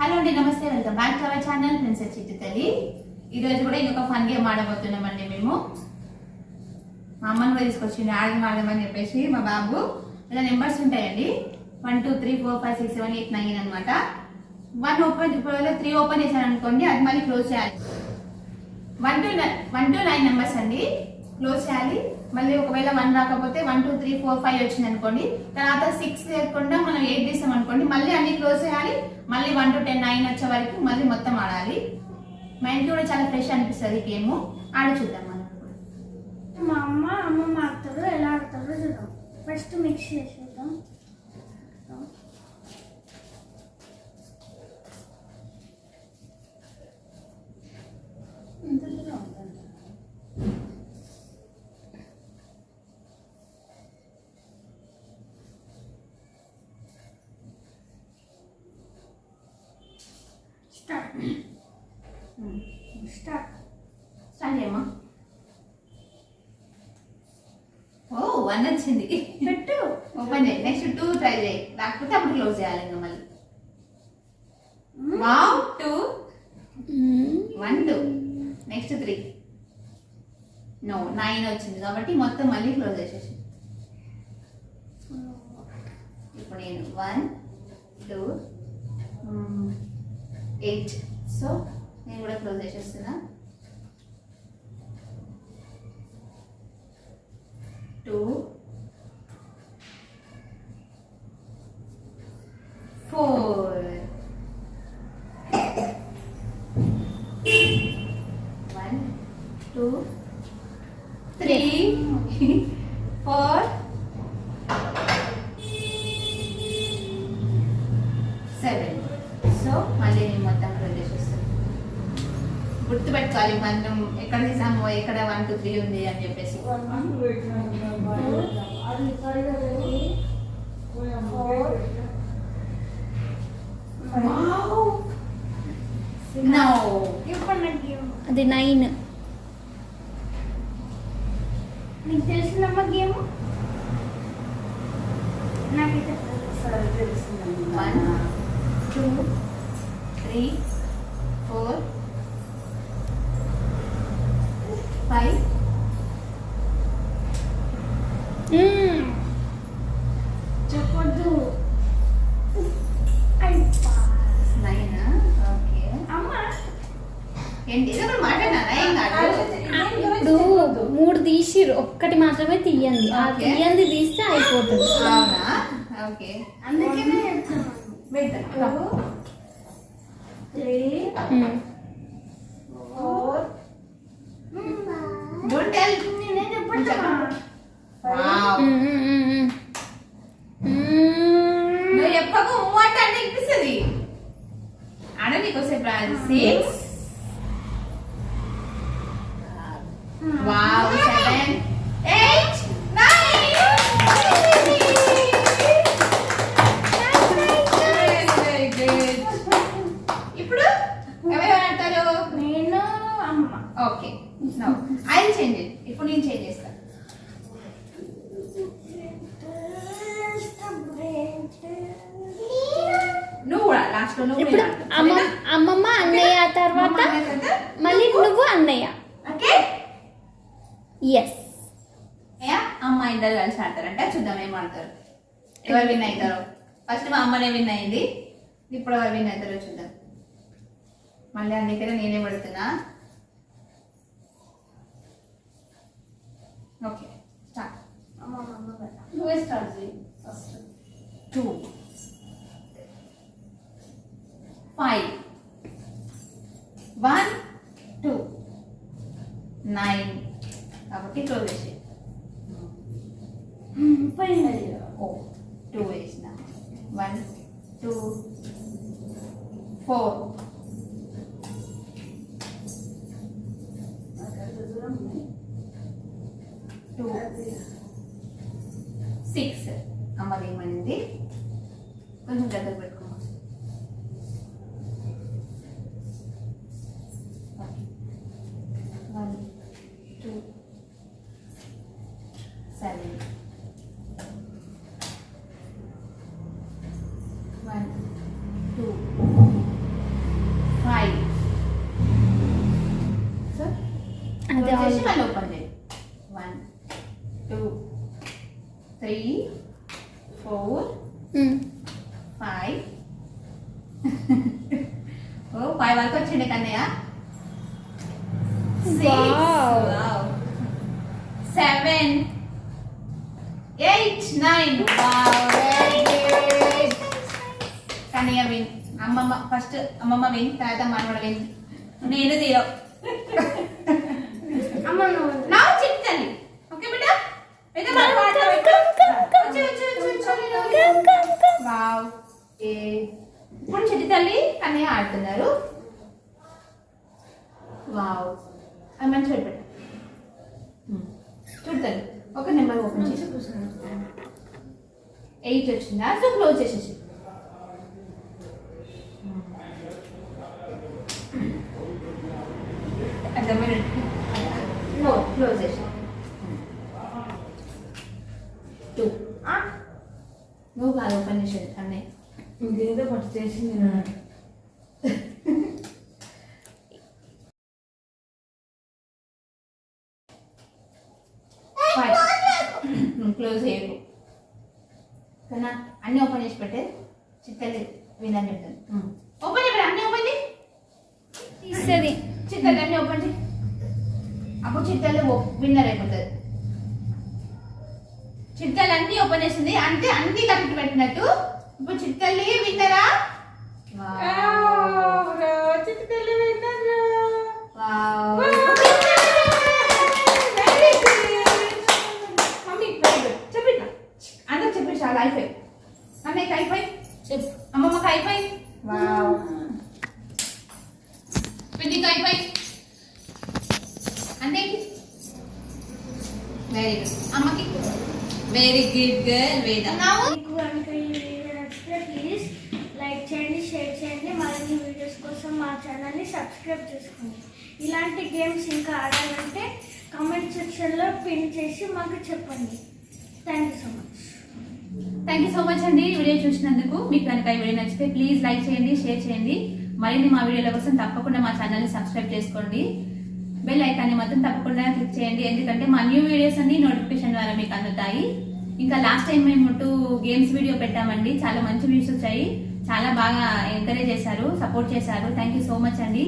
Hello అండి నమస్తే welcome back to our channel. Princess చిట్టు తల్లి ఈ రోజు కూడా ఇంకొక ఫన్ గేమ్ ఆడబోతున్నామండి మేము? మా అమ్మని కూడా తీసుకొచ్చింది ఆడదాం ఆడమని చెప్పేసి మా బాబు. ఇలా నెంబర్స్ ఉంటాయండి. One two three four five six seven eight nine అనమాట వన్ ఓపెన్ ఇప్పుడు త్రీ ఓపెన్ చేశాను అనుకోండి అది మళ్ళీ క్లోజ్ చేయాలి. One two one two nine numbers అండి. క్లోజ్ చేయాలి. మళ్ళీ ఒకవేళ వన్ రాకపోతే one two three four five వచ్చింది అనుకోండి. తర్వాత సిక్స్ లేకుండా మనం ఎయిట్ తీసాం అనుకోండి మళ్ళీ అన్ని క్లోజ్ చేయాలి. మళ్ళీ వన్ టు టెన్ నైన్ వచ్చే వరకు మళ్ళీ మొత్తం ఆడాలి. మైండ్ కూడా చాలా ఫ్రెష్ అనిపిస్తుంది ఈ గేమ్ ఆడి చూద్దాం మనం. మా అమ్మ అమ్మమ్మ ఆడతారు ఎలా ఆడతారో చూద్దాం. ఫస్ట్ మిక్స్ చేసి స్టార్ట్ స్టార్ట్ స్టార్ట్ చేయమ్మా ఓ వన్ వచ్చింది. పెట్టు. ఓపెన్ చేయి. నెక్స్ట్ టూ ట్రై చేయి. లేకపోతే అప్పుడు క్లోజ్ చేయాలి ఇంకా మళ్ళీ. Wow two one two next three no nine వచ్చింది కాబట్టి మొత్తం మళ్ళీ క్లోజ్ చేసేసి. ఇప్పుడు నేను వన్ టూ ఎయిట్ సో నేను కూడా క్లోజ్ చేసేస్తున్నా. Two four one two three four seven so మళ్ళీ నేను మొత్తం క్లోజ్ చేసేస్తాను గుర్తుపెట్టుకోవాలి మనం ఎక్కడ తీసాము ఎక్కడ వన్ టూ త్రీ ఉంది అని చెప్పేసి. అది నైన్. నీకు తెలిసిందమ్మా గేమ్? నాకైతే one two three four five చెప్పొద్దు. అయిపా. Nine okay. అమ్మ. ఏంటి? ఏదో ఒకటి మాట్లాడినా? ఏం కాదు. ఇప్పుడు మూడు తీసిర్రు. ఒక్కటి మాత్రమే తీయండి. ఆ. తీయంది తీస్తే అయిపోతుంది. అవునా? ఓకే. అందుకనే త్రీ. ఫోర్. డోంట్ టెల్ నేనే చెప్పండి వావ్. నువ్వు చెప్పకు ఊ అంటే అంటే వినిపిస్తుంది. ఆడ నీకోసేపు సిక్స్ వావ్ సెవెన్ ఎయిట్ ఇప్పుడు అమ్మ అమ్మమ్మ అన్నయ్య తర్వాత మళ్ళీ నువ్వు? అన్నయ్య. ఓకే. ఎస్ యా అమ్మ ఇద్దరు కలిసి ఆడతారంటే. చూద్దాం ఏం ఆడతారు. ఎవరు విన్ అవుతారో? ఫస్ట్ మా అమ్మనే విన్ అయింది. ఇప్పుడు ఎవరు విన్ అవుతారో చూద్దాం. మళ్ళీ అందుకనే నేనే పడుతున్నా. Okay start. నువ్వే స్టార్ట్ చేయి. First two five one two nine కాబట్టి చేసి పోయింది ఓ టూ వేసిన. One two four two six అమ్మది ఏమైంది? కొంచెం దగ్గర పెట్టుకో. సరే. వన్ టూ ఫైవ్ అదే చేసి మళ్ళీ ఓపెన్ చేయి. One two three four five ఓ ఫైవ్ వరకు వచ్చింది కన్నయ్య. సెవెన్ ఎయిట్ నైన్ కన్నయ్య విన్ అమ్మమ్మ ఫస్ట్ అమ్మమ్మ విన్ తర్వాత మనవడ విన్ నేను తీరో అమ్మ నువ్వు నా చెప్తాను ఓకే బిడ్డ. వావ్ ఏ. ఇప్పుడు చిట్టి తల్లి కన్నయ్య ఆడుతున్నారు. వావ్ అది మంచి చూడు తల్లి. ఒక నెంబర్ ఓపెన్ చేసి ఎయిట్ వచ్చిందా? సో క్లోజ్ చేసేసి అర్థమైన నో క్లోజ్ చేసి టూ. నువ్వు కాదు ఓపెన్ చేసేది అన్నయ్య. ఇంకేదో పట్టు చేసింది ఫైవ్ క్లోజ్ చేయకు. కన్నా అన్ని ఓపెన్ చేసి పెట్టే. చిత్తల్లి వినని చెప్తాను. ఓపెన్ చేయబడి అన్ని ఓపెన్ చేయి. తీస్తుంది చిత్తల్లి అన్ని ఓపెన్ చేయి. అప్పుడు చిత్తల్లి విన్నర్ అయిపోతుంది. చిత్తల్లి అన్ని ఓపెన్ చేసింది. అంటే అన్ని కరెక్ట్ పెట్టినట్టు. ఇప్పుడు చిత్తల్లి విన్నరా చిట్టి తల్లి విన్నారు అన్నయ్యకి వెరీ గుడ్ అమ్మకి? వెరీ గుడ్ గర్ల్ వేద మీకు కనుక ఈ వీడియో నచ్చితే ప్లీజ్ లైక్ చేయండి షేర్ చేయండి మరిన్ని వీడియోస్ కోసం మా ఛానల్ని సబ్స్క్రైబ్ చేసుకోండి. ఇలాంటి గేమ్స్ ఇంకా ఆడాలంటే కామెంట్ సెక్షన్లో పిన్ చేసి మాకు చెప్పండి. Thank you so much thank you so much అండి వీడియో చూసినందుకు. మీకు కనుక ఈ వీడియో నచ్చితే ప్లీజ్ లైక్ చేయండి షేర్ చేయండి. మరిన్ని మా వీడియోల కోసం తప్పకుండా మా ఛానల్ని సబ్స్క్రైబ్ చేసుకోండి. బెల్ ఐకాన్ని మాత్రం తప్పకుండా క్లిక్ చేయండి. ఎందుకంటే మా న్యూ వీడియోస్ అన్ని నోటిఫికేషన్ ద్వారా మీకు అందుతాయి. ఇంకా లాస్ట్ టైం మేము టూ గేమ్స్ వీడియో పెట్టామండి. చాలా మంచి వ్యూస్ వచ్చాయి. చాలా బాగా ఎంకరేజ్ చేశారు సపోర్ట్ చేశారు. థ్యాంక్ యూ సో మచ్ అండి.